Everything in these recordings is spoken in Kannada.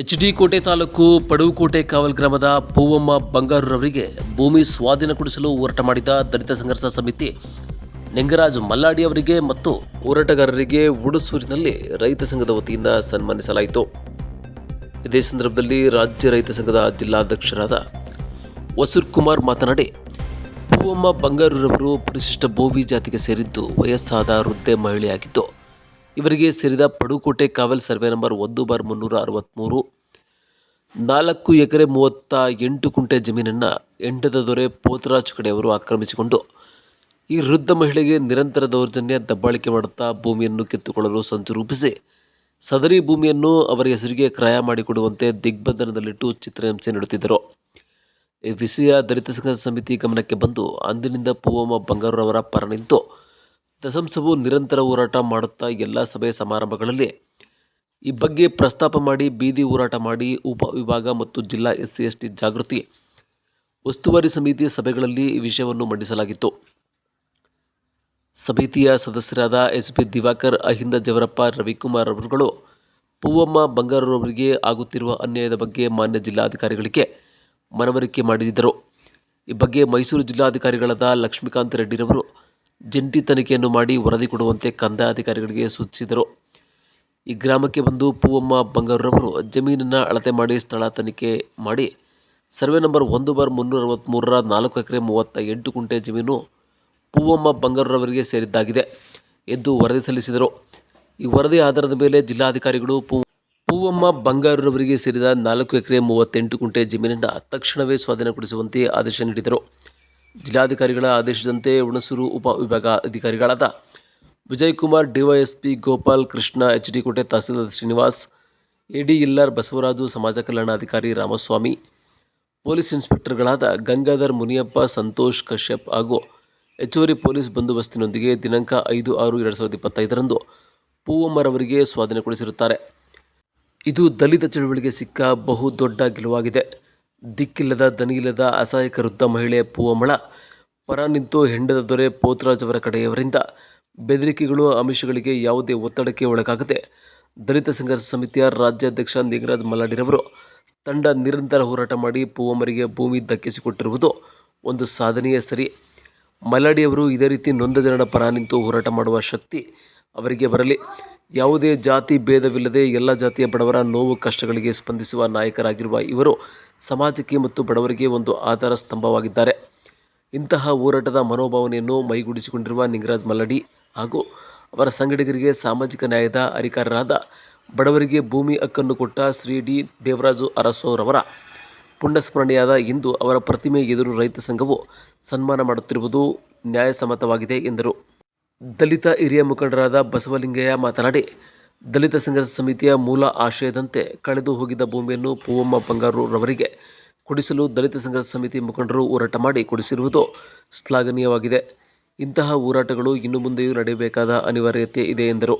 ಎಚ್ ಡಿ ಕೋಟೆ ತಾಲೂಕು ಪಡುವುಕೋಟೆ ಕಾವಲ್ ಗ್ರಾಮದ ಪೂವಮ್ಮ ಬಂಗಾರರವರಿಗೆ ಭೂಮಿ ಸ್ವಾಧೀನ ಕೊಡಿಸಲು ಹೋರಾಟ ಮಾಡಿದ ದಲಿತ ಸಂಘರ್ಷ ಸಮಿತಿ ನಿಂಗರಾಜ್ ಮಲ್ಲಾಡಿ ಅವರಿಗೆ ಮತ್ತು ಹೋರಾಟಗಾರರಿಗೆ ಉಡುಸೂರಿನಲ್ಲಿ ರೈತ ಸಂಘದ ವತಿಯಿಂದ ಸನ್ಮಾನಿಸಲಾಯಿತು. ಇದೇ ಸಂದರ್ಭದಲ್ಲಿ ರಾಜ್ಯ ರೈತ ಸಂಘದ ಜಿಲ್ಲಾಧ್ಯಕ್ಷರಾದ ವಸೂರ್ ಕುಮಾರ್ ಮಾತನಾಡಿ, ಪೂವಮ್ಮ ಬಂಗಾರರವರು ಪರಿಶಿಷ್ಟ ಭೂಮಿ ಜಾತಿಗೆ ಸೇರಿದ್ದು ವಯಸ್ಸಾದ ವೃದ್ಧೆ ಮಹಿಳೆಯಾಗಿದ್ದು ಇವರಿಗೆ ಸೇರಿದ ಪಡುಕೋಟೆ ಕಾವಲ್ ಸರ್ವೆ ನಂಬರ್ ಒಂದು ಬಾರ್ ಮುನ್ನೂರ ಅರವತ್ತ್ಮೂರು ನಾಲ್ಕು ಎಕರೆ ಮೂವತ್ತ ಎಂಟು ಕುಂಟೆ ಜಮೀನನ್ನು ಎಂಟದ ದೊರೆ ಪೋತರಾಜ್ ಕಡೆಯವರು ಆಕ್ರಮಿಸಿಕೊಂಡು ಈ ವೃದ್ಧ ಮಹಿಳೆಗೆ ನಿರಂತರ ದೌರ್ಜನ್ಯ ದಬ್ಬಾಳಿಕೆ ಮಾಡುತ್ತಾ ಭೂಮಿಯನ್ನು ಕಿತ್ತುಕೊಳ್ಳಲು ಸಂಚು ರೂಪಿಸಿ ಸದರಿ ಭೂಮಿಯನ್ನು ಅವರ ಹೆಸರಿಗೆ ಕ್ರಯ ಮಾಡಿಕೊಡುವಂತೆ ದಿಗ್ಬಂಧನದಲ್ಲಿಟ್ಟು ಚಿತ್ರಹಿಂಸೆ ನೀಡುತ್ತಿದ್ದರು. ಈ ವಿಷಯ ದಲಿತ ಸಂಘ ಸಮಿತಿ ಗಮನಕ್ಕೆ ಬಂದು ಅಂದಿನಿಂದ ಪೂವಮ್ಮ ಬಂಗಾರವರ ಪರ ನಿಂತು ದಸಂಸವು ನಿರಂತರ ಹೋರಾಟ ಮಾಡುತ್ತಾ ಎಲ್ಲ ಸಭೆ ಸಮಾರಂಭಗಳಲ್ಲಿ ಈ ಬಗ್ಗೆ ಪ್ರಸ್ತಾಪ ಮಾಡಿ, ಬೀದಿ ಹೋರಾಟ ಮಾಡಿ, ಉಪ ವಿಭಾಗ ಮತ್ತು ಜಿಲ್ಲಾ ಎಸ್ ಸಿ ಎಸ್ ಟಿ ಜಾಗೃತಿ ಉಸ್ತುವಾರಿ ಸಮಿತಿ ಸಭೆಗಳಲ್ಲಿ ಈ ವಿಷಯವನ್ನು ಮಂಡಿಸಲಾಗಿತ್ತು. ಸಮಿತಿಯ ಸದಸ್ಯರಾದ ಎಸ್ ಪಿ ದಿವಾಕರ್, ಅಹಿಂದ ಜವರಪ್ಪ, ರವಿಕುಮಾರ್ ಅವರುಗಳು, ಪೂವಮ್ಮ ಬಂಗಾರರವರಿಗೆ ಆಗುತ್ತಿರುವ ಅನ್ಯಾಯದ ಬಗ್ಗೆ ಮಾನ್ಯ ಜಿಲ್ಲಾಧಿಕಾರಿಗಳಿಗೆ ಮನವರಿಕೆ ಮಾಡಿದ್ದರು ಈ ಬಗ್ಗೆ ಮೈಸೂರು ಜಿಲ್ಲಾಧಿಕಾರಿಗಳಾದ ಲಕ್ಷ್ಮೀಕಾಂತ್ ರೆಡ್ಡಿರವರು ಜಂಟಿ ತನಿಖೆಯನ್ನು ಮಾಡಿ ವರದಿ ಕೊಡುವಂತೆ ಕಂದಾಯ ಅಧಿಕಾರಿಗಳಿಗೆ ಸೂಚಿಸಿದರು. ಈ ಗ್ರಾಮಕ್ಕೆ ಬಂದು ಪೂವಮ್ಮ ಬಂಗಾರರವರು ಜಮೀನನ್ನು ಅಳತೆ ಮಾಡಿ ಸ್ಥಳ ತನಿಖೆ ಮಾಡಿ ಸರ್ವೆ ನಂಬರ್ ಒಂದು ಬಾರ್ ಮುನ್ನೂರ ಅರವತ್ತ್ಮೂರರ ನಾಲ್ಕು ಎಕರೆ ಮೂವತ್ತ ಎಂಟು ಕುಂಟೆ ಜಮೀನು ಪೂವಮ್ಮ ಬಂಗಾರರವರಿಗೆ ಸೇರಿದ್ದಾಗಿದೆ ಎಂದು ವರದಿ ಸಲ್ಲಿಸಿದರು. ಈ ವರದಿ ಆಧಾರದ ಮೇಲೆ ಜಿಲ್ಲಾಧಿಕಾರಿಗಳು ಪೂ ಪೂವಮ್ಮ ಬಂಗಾರರವರಿಗೆ ಸೇರಿದ ನಾಲ್ಕು ಎಕರೆ ಮೂವತ್ತೆಂಟು ಕುಂಟೆ ಜಮೀನನ್ನು ತಕ್ಷಣವೇ ಸ್ವಾಧೀನಪಡಿಸುವಂತೆ ಆದೇಶ ನೀಡಿದರು. ಜಿಲ್ಲಾಧಿಕಾರಿಗಳ ಆದೇಶದಂತೆ ಹುಣಸೂರು ಉಪ ವಿಭಾಗ ಅಧಿಕಾರಿಗಳಾದ Vijayakumar, DYSP Gopal Krishna H D Kote tahsildar Srinivas, AD LR Basavaraju, ಸಮಾಜ ಕಲ್ಯಾಣಾಧಿಕಾರಿ ರಾಮಸ್ವಾಮಿ, ಪೊಲೀಸ್ ಇನ್ಸ್ಪೆಕ್ಟರ್ಗಳಾದ ಗಂಗಾಧರ್ ಮುನಿಯಪ್ಪ, ಸಂತೋಷ್ ಕಶ್ಯಪ್ ಹಾಗೂ ಹೆಚ್ಚುವರಿ ಪೊಲೀಸ್ ಬಂದೋಬಸ್ತಿನೊಂದಿಗೆ ದಿನಾಂಕ ಐದು ಆರು ಎರಡು ಸಾವಿರದ ಇಪ್ಪತ್ತೈದರಂದು ಪೂವಮ್ಮರವರಿಗೆ ಸ್ವಾಧೀನಗೊಳಿಸಿರುತ್ತಾರೆ. ಇದು ದಲಿತ ಚಳವಳಿಗೆ ಸಿಕ್ಕ ಬಹುದೊಡ್ಡ ಗೆಲುವಾಗಿದೆ. ದಿಕ್ಕಿಲ್ಲದ ದನಿಯಿಲ್ಲದ ಅಸಹಾಯಕ ವೃದ್ಧ ಮಹಿಳೆ ಪೂವಮಳ, ಪರ ನಿಂತು ಹೆಂಡದ ದೊರೆ ಪೋತ್ರಾಜ್ ಅವರ ಕಡೆಯವರಿಂದ ಬೆದರಿಕೆಗಳು ಆಮಿಷಗಳಿಗೆ ಯಾವುದೇ ಒತ್ತಡಕ್ಕೆ ಒಳಗಾಗದೆ ದಲಿತ ಸಂಘರ್ಷ ಸಮಿತಿಯ ರಾಜ್ಯಾಧ್ಯಕ್ಷ ನಿಂಗರಾಜ್ ಮಲ್ಲಾಡಿರವರು ತಂಡ ನಿರಂತರ ಹೋರಾಟ ಮಾಡಿ ಪೂವಮರಿಗೆ ಭೂಮಿ ದಕ್ಕಿಸಿಕೊಟ್ಟಿರುವುದು ಒಂದು ಸಾಧನೆಯೇ ಸರಿ. ಮಲ್ಲಾಡಿಯವರು ಇದೇ ರೀತಿ ನೊಂದ ಜನರ ಪರ ನಿಂತು ಹೋರಾಟ ಮಾಡುವ ಶಕ್ತಿ ಅವರಿಗೆ ಬರಲಿ. ಯಾವುದೇ ಜಾತಿ ಭೇದವಿಲ್ಲದೆ ಎಲ್ಲ ಜಾತಿಯ ಬಡವರ ನೋವು ಕಷ್ಟಗಳಿಗೆ ಸ್ಪಂದಿಸುವ ನಾಯಕರಾಗಿರುವ ಇವರು ಸಮಾಜಕ್ಕೆ ಮತ್ತು ಬಡವರಿಗೆ ಒಂದು ಆಧಾರ ಸ್ತಂಭವಾಗಿದ್ದಾರೆ. ಇಂತಹ ಹೋರಾಟದ ಮನೋಭಾವನೆಯನ್ನು ಮೈಗೂಡಿಸಿಕೊಂಡಿರುವ ನಿಂಗರಾಜ್ ಮಲ್ಲಡಿ ಹಾಗೂ ಅವರ ಸಂಗಡಿಗರಿಗೆ ಸಾಮಾಜಿಕ ನ್ಯಾಯದ ಅಧಿಕಾರರಾದ ಬಡವರಿಗೆ ಭೂಮಿ ಹಕ್ಕನ್ನು ಕೊಟ್ಟ ಶ್ರೀ ಡಿ ದೇವರಾಜು ಅರಸೋರವರ ಪುಣ್ಯಸ್ಮರಣೆಯಾದ ಇಂದು ಅವರ ಪ್ರತಿಮೆ ಎದುರು ರೈತ ಸಂಘವು ಸನ್ಮಾನ ಮಾಡುತ್ತಿರುವುದು ನ್ಯಾಯಸಮ್ಮತವಾಗಿದೆ ಎಂದರು. ದಲಿತ ಹಿರಿಯ ಮುಖಂಡರಾದ ಬಸವಲಿಂಗಯ್ಯ ಮಾತನಾಡಿ, ದಲಿತ ಸಂಘರ್ಷ ಸಮಿತಿಯ ಮೂಲ ಆಶಯದಂತೆ ಕಳೆದು ಹೋಗಿದ್ದ ಭೂಮಿಯನ್ನು ಪೂವಮ್ಮ ಬಂಗಾರು ರವರಿಗೆ ಕೊಡಿಸಲು ದಲಿತ ಸಂಘರ್ಷ ಸಮಿತಿ ಮುಖಂಡರು ಹೋರಾಟ ಮಾಡಿ ಕೊಡಿಸಿರುವುದು ಶ್ಲಾಘನೀಯವಾಗಿದೆ. ಇಂತಹ ಹೋರಾಟಗಳು ಇನ್ನು ಮುಂದೆಯೂ ನಡೆಯಬೇಕಾದ ಅನಿವಾರ್ಯತೆ ಇದೆ ಎಂದರು.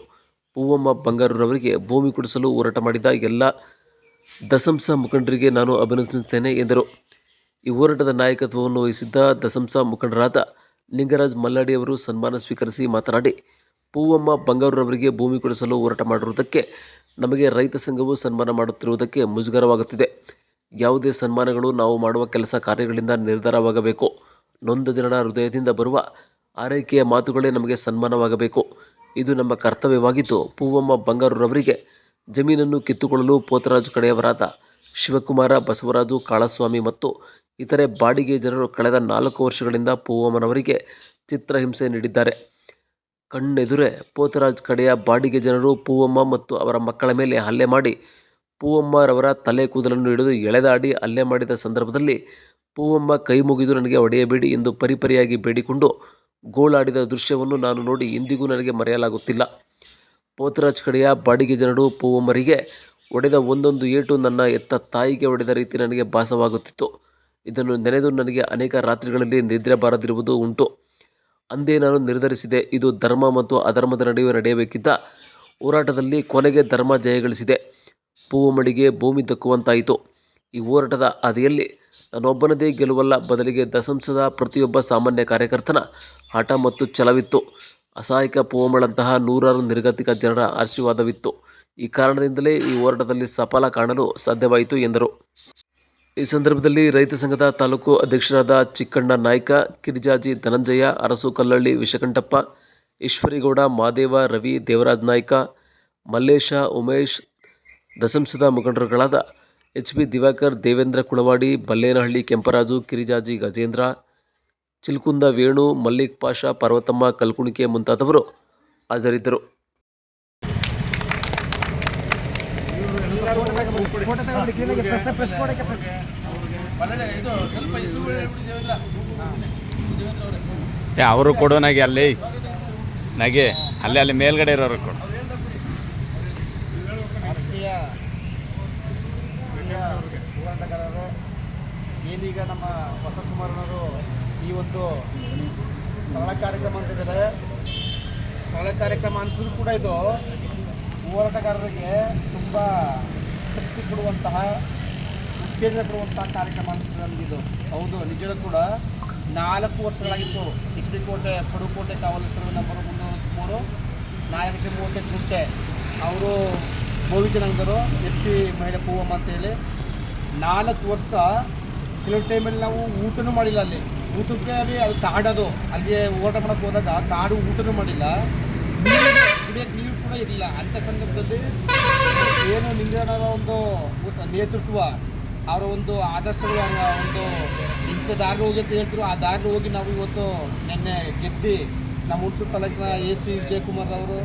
ಪೂವಮ್ಮ ಬಂಗಾರರವರಿಗೆ ಭೂಮಿ ಕೊಡಿಸಲು ಹೋರಾಟ ಮಾಡಿದ ಎಲ್ಲ ದಸಂಸ ಮುಖಂಡರಿಗೆ ನಾನು ಅಭಿನಂದಿಸುತ್ತೇನೆ ಎಂದರು. ಈ ಹೋರಾಟದ ನಾಯಕತ್ವವನ್ನು ವಹಿಸಿದ್ದ ದಸಂಸ ಮುಖಂಡರಾದ ಲಿಂಗರಾಜ್ ಮಲ್ಲಾಡಿಯವರು ಸನ್ಮಾನ ಸ್ವೀಕರಿಸಿ ಮಾತನಾಡಿ, ಪೂವಮ್ಮ ಬಂಗಾರರವರಿಗೆ ಭೂಮಿ ಕೊಡಿಸಲು ಹೋರಾಟ ಮಾಡಿರುವುದಕ್ಕೆ ನಮಗೆ ರೈತ ಸಂಘವು ಸನ್ಮಾನ ಮಾಡುತ್ತಿರುವುದಕ್ಕೆ ಮುಜುಗರವಾಗುತ್ತಿದೆ. ಯಾವುದೇ ಸನ್ಮಾನಗಳು ನಾವು ಮಾಡುವ ಕೆಲಸ ಕಾರ್ಯಗಳಿಂದ ನಿರ್ಧಾರವಾಗಬೇಕು. ನೊಂದ ಜನರ ಹೃದಯದಿಂದ ಬರುವ ಆರೈಕೆಯ ಮಾತುಗಳೇ ನಮಗೆ ಸನ್ಮಾನವಾಗಬೇಕು. ಇದು ನಮ್ಮ ಕರ್ತವ್ಯವಾಗಿದ್ದು, ಪೂವಮ್ಮ ಬಂಗಾರರವರಿಗೆ ಜಮೀನನ್ನು ಕಿತ್ತುಕೊಳ್ಳಲು ಪೋತರಾಜು ಕಡೆಯವರಾದ ಶಿವಕುಮಾರ ಬಸವರಾಜು ಕಾಳಸ್ವಾಮಿ ಮತ್ತು ಇತರೆ ಬಾಡಿಗೆ ಜನರು ಕಳೆದ ನಾಲ್ಕು ವರ್ಷಗಳಿಂದ ಪೂವಮ್ಮನವರಿಗೆ ಚಿತ್ರಹಿಂಸೆ ನೀಡಿದ್ದಾರೆ. ಕಣ್ಣೆದುರೇ ಪೋತರಾಜ್ ಕಡೆಯ ಬಾಡಿಗೆ ಜನರು ಪೂವಮ್ಮ ಮತ್ತು ಅವರ ಮಕ್ಕಳ ಮೇಲೆ ಹಲ್ಲೆ ಮಾಡಿ ಪೂವಮ್ಮರವರ ತಲೆ ಕೂದಲನ್ನು ಹಿಡಿದು ಎಳೆದಾಡಿ ಹಲ್ಲೆ ಮಾಡಿದ ಸಂದರ್ಭದಲ್ಲಿ ಪೂವಮ್ಮ ಕೈ ಮುಗಿದು ನನಗೆ ಒಡೆಯಬೇಡಿ ಎಂದು ಪರಿಪರಿಯಾಗಿ ಬೇಡಿಕೊಂಡು ಗೋಳಾಡಿದ ದೃಶ್ಯವನ್ನು ನಾನು ನೋಡಿ ಇಂದಿಗೂ ನನಗೆ ಮರೆಯಲಾಗುತ್ತಿಲ್ಲ. ಪೋತರಾಜ್ ಕಡೆಯ ಬಾಡಿಗೆ ಜನರು ಪೂವಮ್ಮರಿಗೆ ಒಡೆದ ಒಂದೊಂದು ಏಟು ನನ್ನ ಎತ್ತ ತಾಯಿಗೆ ಒಡೆದ ರೀತಿ ನನಗೆ ಭಾಸವಾಗುತ್ತಿತ್ತು. ಇದನ್ನು ನೆನೆದು ನನಗೆ ಅನೇಕ ರಾತ್ರಿಗಳಲ್ಲಿ ನಿದ್ರೆ ಬಾರದಿರುವುದು ಉಂಟು. ಅಂದೇ ನಾನು ನಿರ್ಧರಿಸಿದೆ, ಇದು ಧರ್ಮ ಮತ್ತು ಅಧರ್ಮದ ನಡುವೆ ನಡೆಯಬೇಕಿದ್ದ ಹೋರಾಟದಲ್ಲಿ ಕೊನೆಗೆ ಧರ್ಮ ಜಯಗಳಿಸಿದೆ. ಪೂವಮ್ಮಡಿಗೆ ಭೂಮಿ ದಕ್ಕುವಂತಾಯಿತು. ಈ ಹೋರಾಟದ ಹಾದಿಯಲ್ಲಿ ನಾನೊಬ್ಬನದೇ ಗೆಲುವಲ್ಲ, ಬದಲಿಗೆ ದಸಂಸದ ಪ್ರತಿಯೊಬ್ಬ ಸಾಮಾನ್ಯ ಕಾರ್ಯಕರ್ತನ ಹಠ ಮತ್ತು ಛಲವಿತ್ತು. ಅಸಹಾಯಕ ಪೂವಮಳಂತಹ ನೂರಾರು ನಿರ್ಗತಿಕ ಜನರ ಆಶೀರ್ವಾದವಿತ್ತು. ಈ ಕಾರಣದಿಂದಲೇ ಈ ಹೋರಾಟದಲ್ಲಿ ಸಫಲ ಕಾಣಲು ಸಾಧ್ಯವಾಯಿತು ಎಂದರು. ಈ ಸಂದರ್ಭದಲ್ಲಿ ರೈತ ಸಂಘದ ತಾಲೂಕು ಅಧ್ಯಕ್ಷರಾದ ಚಿಕ್ಕಣ್ಣ ನಾಯ್ಕ, ಕಿರಿಜಾಜಿ ಧನಂಜಯ, ಅರಸು ಕಲ್ಲಳ್ಳಿ ವಿಶಕಂಠಪ್ಪ ಈಶ್ವರಿಗೌಡ, ಮಾದೇವ, ರವಿ, ದೇವರಾಜ್ ನಾಯ್ಕ, ಮಲ್ಲೇಶ, ಉಮೇಶ್ ದಸಂಸದ ಮುಖಂಡರುಗಳಾದ ಎಚ್ ಬಿ ದಿವಾಕರ್, ದೇವೇಂದ್ರ ಕುಳವಾಡಿ, ಬಲ್ಲೇನಹಳ್ಳಿ ಕೆಂಪರಾಜು, ಕಿರಿಜಾಜಿ ಗಜೇಂದ್ರ, ಚಿಲ್ಕುಂದ ವೇಣು, ಮಲ್ಲಿಕ್ ಪಾಷಾ, ಪಾರ್ವತಮ್ಮ ಕಲ್ಕುಣಿಕೆ ಮುಂತಾದವರು ಹಾಜರಿದ್ದರು. ಫೋಟೋ ತಗೊಂಡು ಕ್ಲೀನಾಗಿ ಪ್ರೆಸ್ ಪ್ರೆಸ್ ಕೊಡಕ್ಕೆ ಪ್ರೆಸ್ ಏ ಅವರು ಕೊಡು ನಗೆ ಅಲ್ಲಿ. ನಗೆ ಅಲ್ಲಿ ಅಲ್ಲಿ ಮೇಲ್ಗಡೆ ಇರೋರು ಕೊಡು. ಹೋರಾಟಗಾರರು ಏನೀಗ ನಮ್ಮ ವಸಂತಕುಮಾರನವರು ಈ ಒಂದು ಸರಳ ಕಾರ್ಯಕ್ರಮ ಅಂತಿದ್ದಾರೆ ಸರಳ ಕಾರ್ಯಕ್ರಮ ಅನಿಸಿದ್ರು ಕೂಡ ಇದು. ಹೋರಾಟಗಾರರಿಗೆ ತುಂಬ ಶಕ್ತಿ ಕೊಡುವಂತಹ, ಉತ್ತೇಜನ ಕೊಡುವಂತಹ ಕಾರ್ಯಕ್ರಮ ಅನಿಸ್ತದೆ ಇದು. ಹೌದು ನಿಜವೂ ಕೂಡ. ನಾಲ್ಕು ವರ್ಷಗಳಾಗಿತ್ತು. ಎಚ್ ಡಿ ಕೋಟೆ ಪಡುಕೋಟೆ ಸರ್ವೆ ನಂಬರ್ ಮುನ್ನೂರ ಮೂರು ನಾಲ್ಕು ಮೂವತ್ತೆಂಟು ಗುಂಟೆ. ಅವರು ಭೋವಿ ಜನಾಂಗದವರು ಎಸ್ ಸಿ ಮಹಿಳೆ ಪೂವಮ್ಮ ಅಂತೇಳಿ. ನಾಲ್ಕು ವರ್ಷ ಕೆಲವು ಟೈಮಲ್ಲಿ ನಾವು ಊಟನೂ ಮಾಡಿಲ್ಲ ಅಲ್ಲಿ. ಊಟಕ್ಕೆ ಅಲ್ಲಿ ಅದು ಕಾಡದು. ಅಲ್ಲಿಗೆ ಓಟ ಮಾಡೋಕ್ಕೆ ಹೋದಾಗ ಕಾಡು ಊಟನೂ ಮಾಡಿಲ್ಲ. ಕುಡಿಯೋಕ್ಕೆ ನೀರು ಕೂಡ ಇರಲಿಲ್ಲ. ಅಂಥ ಸಂದರ್ಭದಲ್ಲಿ ಏನು ನಿಂಜನರ ಒಂದು ನೇತೃತ್ವ, ಅವರ ಒಂದು ಆದರ್ಶಗಳು, ಅವರ ಒಂದು ಇಂಥ ದಾರಿ ಹೋಗಿ ಅಂತ ಹೇಳ್ತಿರು ಆ ದಾರಿ ಹೋಗಿ ನಾವು ಇವತ್ತು ನಿನ್ನೆ ಗೆದ್ದು ನಮ್ಮ ಹುಣಸೂರು ತಾಲೂಕಿನ ಎ ಸಿ ವಿಜಯಕುಮಾರ್ ಅವರು,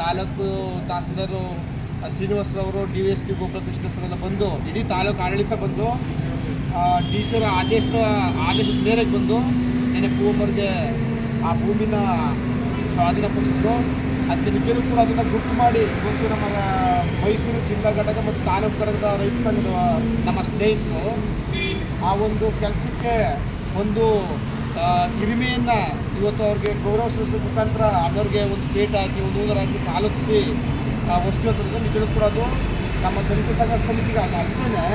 taluk tahsildar ಶ್ರೀನಿವಾಸರವರು D V S P Gopalakrishna sir ಬಂದು, ಇಡೀ ತಾಲೂಕು ಆಡಳಿತ ಬಂದು ಡಿ ಸಿ ಅವರ ಆದೇಶದ ಆದೇಶದ ಮೇರೆಗೆ ಬಂದು ನೆನೆ ಪೂರ್ವರಿಗೆ ಆ ಭೂಮಿನ ಸ್ವಾಧೀನಪಡಿಸಿದ್ರು. ಅದಕ್ಕೆ ನಿಜವೂ ಕೂಡ ಅದನ್ನು ಗುರುತು ಮಾಡಿ ಇವತ್ತು ನಮ್ಮ ಮೈಸೂರು ಜಿಲ್ಲಾ ಘಟಕ ಮತ್ತು ತಾಲೂಕು ಘಟಕದ ರೈತ ಸಂಘದ ನಮ್ಮ ಸ್ನೇಹಿತರು ಆ ಒಂದು ಕೆಲಸಕ್ಕೆ ಒಂದು ಹಿರಿಮೆಯನ್ನು ಇವತ್ತು ಅವ್ರಿಗೆ ಗೌರವ ಸೂಚಿಸಿದ ಮುಖಾಂತರ ಅವರಿಗೆ ಒಂದು ಪೇಟ ಹಾಕಿ, ಒಂದು ಹೂದರ ಹಾಕಿ ಸಾಲುತ್ತಿಸಿ ಒರೆಸುವಂಥದ್ದು ನಿಜಕ್ಕೂ ಕೂಡ ಅದು ನಮ್ಮ ದಲಿತ ಸಂಘರ್ಷ ಸಮಿತಿಗೆ ಅದು ಅಲ್ಲದೇ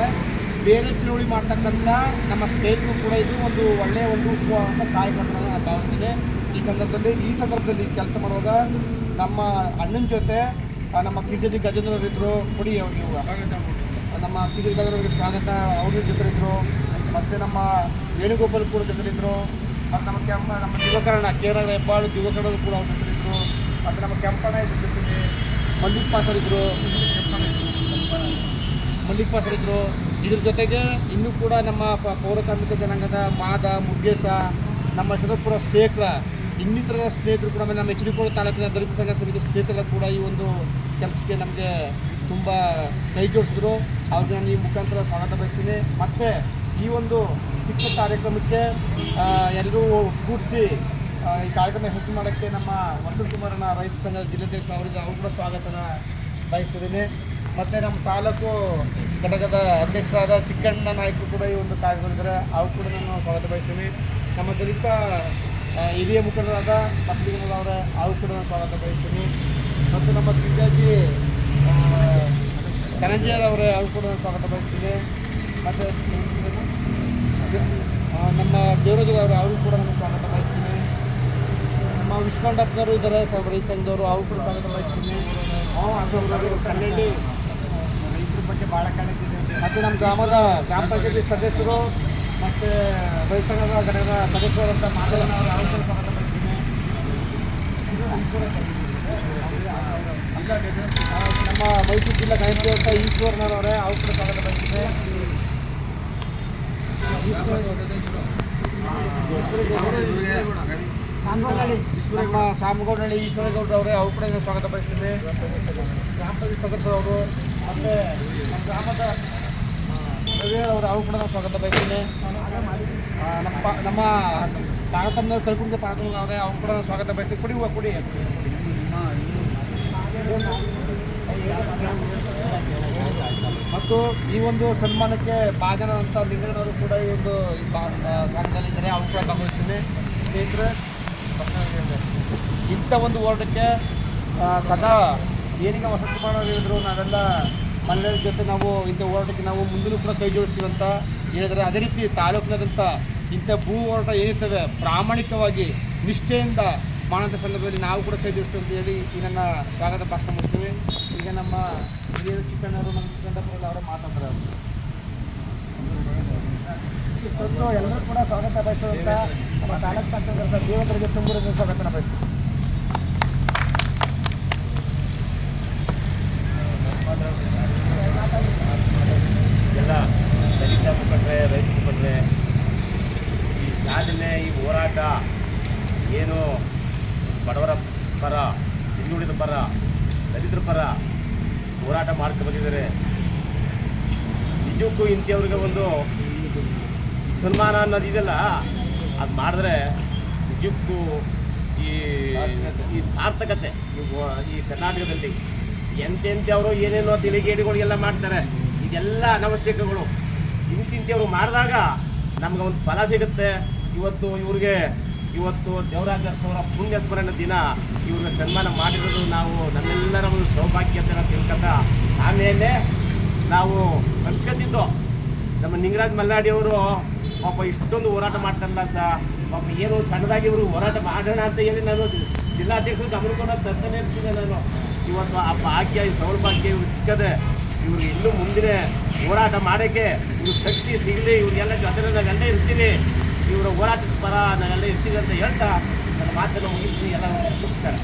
ಬೇರೆ ಚಳುವಳಿ ಮಾಡ್ತಕ್ಕಂಥ ನಮ್ಮ ಸ್ನೇಹಿತರು ಕೂಡ ಇದು ಒಂದು ಒಳ್ಳೆಯ ಒಂದು ಅಂತ ಕಾಯಕ ನಾನು ಭಾವಿಸ್ತೀನಿ. ಈ ಸಂದರ್ಭದಲ್ಲಿ ಈ ಸಂದರ್ಭದಲ್ಲಿ ಕೆಲಸ ಮಾಡುವಾಗ ನಮ್ಮ ಅಣ್ಣನ ಜೊತೆ ನಮ್ಮ ಕಿಜಜಿ ಗಜೇಂದ್ರ ಇದ್ರು, ಕೊಡಿ ಅವ್ರಿಗೆ ನಮ್ಮ ಕಿಜಜಿ ಗಜೇಂದ್ರವರಿಗೆ ಸ್ವಾಗತ. ಅವ್ರ ಜೊತೆಲಿದ್ರು ಮತ್ತು ನಮ್ಮ ವೇಣುಗೋಪಾಲ್ ಕೂಡ ಜೊತೆಲಿದ್ರು ಮತ್ತು ನಮ್ಮ ಕೆಂಪ, ನಮ್ಮ ದಿವಕರಣ ಕೇರಳ ಹೆಬ್ಬಾಳು ಯುವಕರ್ಣ ಕೂಡ ಅವ್ರ ಜೊತೆಲಿದ್ರು ಮತ್ತು ನಮ್ಮ ಕೆಂಪಣ್ಣ ಇದ್ರ ಜೊತೆಗೆ ಮಲ್ಲಿಕ್ ಪಾಸರ್ ಇದ್ರು. ಮಲ್ಲಿಕ್ ಪಾಸರ್ ಇದ್ರು. ಜೊತೆಗೆ ಇನ್ನೂ ಕೂಡ ನಮ್ಮ ಪೌರಕಾರ್ಮಿಕ ಪೌರ ಕಾರ್ಮಿಕ ಜನಾಂಗದ ಮಾದ, ಮುರುಗೇಶ, ನಮ್ಮ ಶತಪುರ ಶೇಖರ ಇನ್ನಿತರ ಸ್ನೇಹಿತರು ಕೂಡ ನಮ್ಮ ಎಚ್ ಡಿ ಕೋಳ ತಾಲೂಕಿನ ದಲಿತ ಸಂಘ ಸಮಿತಿ ಸ್ನೇಹಿತರೆಲ್ಲ ಕೂಡ ಈ ಒಂದು ಕೆಲಸಕ್ಕೆ ನಮಗೆ ತುಂಬ ಕೈ ಜೋಡಿಸಿದ್ರು. ಅವ್ರಿಗೆ ನಾನು ಈ ಮುಖಾಂತರ ಸ್ವಾಗತ ಬಯಸ್ತೀನಿ. ಮತ್ತು ಈ ಒಂದು ಚಿಕ್ಕ ಕಾರ್ಯಕ್ರಮಕ್ಕೆ ಎಲ್ಲರೂ ಕೂಡಿಸಿ ಈ ಕಾರ್ಯಕ್ರಮ ಯಶಸ್ವಿ ಮಾಡೋಕ್ಕೆ ನಮ್ಮ ವಸಂತ ಕುಮಾರನ ರೈತ ಸಂಘದ ಜಿಲ್ಲಾಧ್ಯಕ್ಷ ಅವರಿಗೆ ಅವ್ರ ಕೂಡ ಸ್ವಾಗತನ ಬಯಸ್ತಿದ್ದೀನಿ. ಮತ್ತು ನಮ್ಮ ತಾಲೂಕು ಘಟಕದ ಅಧ್ಯಕ್ಷರಾದ ಚಿಕ್ಕಣ್ಣ ನಾಯಕರು ಕೂಡ ಈ ಒಂದು ಕಾರ್ಯಕ್ರಮದಲ್ಲಿ ಅವ್ರು ಕೂಡ ನಾನು ಸ್ವಾಗತ ಬಯಸ್ತೀನಿ. ನಮ್ಮ ದಲಿತ ಹಿರಿಯ ಮುಖಂಡರಾದ ಅವರ ಅವರು ಕೂಡ ಸ್ವಾಗತ ಬಯಸ್ತೀನಿ ಮತ್ತು ನಮ್ಮ ಕಿಂಜಾಜಿ ಧನಂಜಯರವರೇ ಅವ್ರು ಕೂಡ ಸ್ವಾಗತ ಬಯಸ್ತೀನಿ ಮತ್ತು ನಮ್ಮ ದೇವರಾಜರವರು ಅವರು ಕೂಡ ನಾನು ಸ್ವಾಗತ ಬಯಸ್ತೀನಿ ನಮ್ಮ ವಿಶ್ವಕಂಠಪ್ಪನವರು ಇದ್ದಾರೆ ಸ ರೈತ ಸಂಘದವರು ಅವ್ರು ಕೂಡ ಸ್ವಾಗತ ಬಯಸ್ತೀನಿ ಕನ್ನಡಿ ರೈತರ ಬಗ್ಗೆ ಭಾಳ ಕಾಣಿಸ್ತಿದೆ ಮತ್ತು ನಮ್ಮ ಗ್ರಾಮದ ಗ್ರಾಮ ಪಂಚಾಯತಿ ಸದಸ್ಯರು ಮತ್ತು ಸಂಘದ ಘಟಕದ ಸದಸ್ಯರಂತ ಮಾಧವನವರು ಅವರ ಬಯಸ್ತೀನಿ ಆ, ನಮ್ಮ ಮೈಸೂರು ಜಿಲ್ಲಾ ಅಂತ ಈಶ್ವರನವರೇ ಅವ್ರು ಕೂಡ ಸ್ವಾಗತ ಬಯಸ್ತೀನಿ ನಮ್ಮ ಶಾಮಗೌಡಹಳ್ಳಿ ಈಶ್ವರಗೌಡ್ರು ಅವರೇ ಅವ್ರು ಕೂಡ ಸ್ವಾಗತ ಬಯಸ್ತೀನಿ ಗ್ರಾಮ ಪಂಚಾಯತ್ ಸದಸ್ಯರವರು ಮತ್ತು ನಮ್ಮ ಗ್ರಾಮದ ರವಿಯವರು ಅವ್ರು ಕೂಡ ಸ್ವಾಗತ ಬಯಸ್ತೀನಿ. ನಮ್ಮ ನಮ್ಮ ಪಾರ್ವತಮ್ಮನವ್ರು ಕಲ್ಕುಂಗೆ ಪಾರ್ವತಮ್ಮ ಅವರೇ, ಅವ್ರು ಕೂಡ ಸ್ವಾಗತ ಬಯಸ್ತೀವಿ ಕುಡಿ, ಹೂವು ಕುಡಿ. ಮತ್ತು ಈ ಒಂದು ಸನ್ಮಾನಕ್ಕೆ ಭಾಜನ ಅಂತ ಲಿಂಗಣ್ಣವರು ಕೂಡ ಈ ಒಂದು ಸಂಘದಲ್ಲಿದ್ದಾರೆ ಅವ್ರು ಕೂಡ ಭಾಗವಹಿಸ್ತೀನಿ. ಸ್ನೇಹಿತರೆ, ಇಂಥ ಒಂದು ಹೋರಾಟಕ್ಕೆ ಸದಾ ಏನೀಗ ವಸತಿ ಮಾಡೋರು ಹೇಳಿದ್ರು, ನಾವೆಲ್ಲ ಮಹಿಳೆಯರ ಜೊತೆ ನಾವು ಇಂಥ ಹೋರಾಟಕ್ಕೆ ನಾವು ಮುಂದೂ ಕೂಡ ಕೈ ಜೋಡಿಸ್ತೀವಿ ಅಂತ ಹೇಳಿದರೆ ಅದೇ ರೀತಿ ತಾಲೂಕಿನಾದಂಥ ಇಂಥ ಭೂ ಹೋರಾಟ ಏನಿರ್ತದೆ, ಪ್ರಾಮಾಣಿಕವಾಗಿ ನಿಷ್ಠೆಯಿಂದ ಮಾಡುವಂಥ ಸಂದರ್ಭದಲ್ಲಿ ನಾವು ಕೂಡ ಕೈ ಜೋಡಿಸ್ತೀವಿ ಅಂತ ಹೇಳಿ ಈ ಸ್ವಾಗತ ಭಾಷಣ ಮಾಡ್ತೀವಿ. ಈಗ ನಮ್ಮ ಹಿರಿಯರು ಚಿಕ್ಕಣ್ಣವರು ನಮ್ಮ ಚಿಕ್ಕಣ್ಣಪ್ಪರೆಲ್ಲ ಅವರೇ ಮಾತಾಡ್ತಾರೆ. ಇಷ್ಟೊಂದು ಎಲ್ಲರೂ ಕೂಡ ಸ್ವಾಗತ ಬಯಸುವಂತ ನಮ್ಮ ತಾಲೂಕು ಸಂಘದ ದೇವರಿಗೆ ತುಂಬೂರಿನ ಸ್ವಾಗತನ ಬಯಸ್ತೀವಿ ಎಲ್ಲ ದಲಿತ ಮುಖಂಡ್ರೆ ರೈತರು ಮುಖಂಡ್ರೆ ಈ ಸಾಧನೆ ಈ ಹೋರಾಟ ಏನು ಬಡವರ ಪರ, ಹಿಂದುಳಿದ ಪರ, ದಲಿತರ ಪರ ಹೋರಾಟ ಮಾಡ್ತಾ ಬಂದಿದ್ದಾರೆ. ನಿಜಕ್ಕೂ ಇಂಥವ್ರಿಗೆ ಒಂದು ಸನ್ಮಾನ ಅನ್ನೋದಿದೆಯಲ್ಲ ಅದು ಮಾಡಿದ್ರೆ ನಿಜಕ್ಕೂ ಈ ಈ ಸಾರ್ಥಕತೆ ಈ ಕರ್ನಾಟಕದಲ್ಲಿ ಎಂತೆಂಥವರು ಏನೇನೋ ತಿಳಿಗೇಡಿಗಳಿಗೆಲ್ಲ ಮಾಡ್ತಾರೆ. ಇದೆಲ್ಲ ಅನವಶ್ಯಕಗಳು. ಇಂತಿಂಥವ್ರು ಮಾಡಿದಾಗ ನಮ್ಗೆ ಒಂದು ಫಲ ಸಿಗುತ್ತೆ. ಇವತ್ತು ಇವ್ರಿಗೆ, ಇವತ್ತು ದೇವರಾಜ ಅವರ ಪುಣ್ಯ ಸ್ಮರಣೆ ದಿನ. ಇವ್ರಿಗೆ ಸನ್ಮಾನ ಮಾಡಿರೋದು ನಾವು ನಮ್ಮೆಲ್ಲರ ಒಂದು ಸೌಭಾಗ್ಯ ಅಂತ ತಿಳ್ಕೊತ ಆಮೇಲೆ ನಾವು ಕಲ್ಸ್ಕೊತಿದ್ದು ನಮ್ಮ ನಿಂಗರಾಜ್ ಮಲ್ಲಾಡಿ ಅವರು ಪಾಪ ಇಷ್ಟೊಂದು ಹೋರಾಟ ಮಾಡ್ತಾರಲ್ಲ ಸರ್ ಪಾಪ ಏನು ಸಣ್ಣದಾಗಿ ಇವರು ಹೋರಾಟ ಮಾಡೋಣ ಅಂತ ಹೇಳಿ ನಾನು ಜಿಲ್ಲಾಧ್ಯಕ್ಷರು ಗಮನಕೊಂಡು ತರ್ತಾನೆ ಇರ್ತೀನಿ ನಾನು. ಇವತ್ತು ಆ ಭಾಗ್ಯ, ಈ ಸೌಭಾಗ್ಯ ಇವ್ರು ಸಿಕ್ಕದೆ. ಇವ್ರಿಗೆ ಇನ್ನೂ ಮುಂದಿನ ಹೋರಾಟ ಮಾಡೋಕ್ಕೆ ಇವ್ರ ಶಕ್ತಿ ಸಿಗಲಿ, ಇವ್ರಿಗೆಲ್ಲ ಜೊತೆ ನಾವೆಲ್ಲ ಇರ್ತೀವಿ. ಇವರ ಹೋರಾಟದ ಪರ ನಾವೆಲ್ಲ ಇರ್ತೀವಿ ಅಂತ ಹೇಳ್ತಾ ನನ್ನ ಮಾತನ್ನು ಮುಗಿಸ್ತೀನಿ. ಎಲ್ಲ ನಮಸ್ಕಾರ.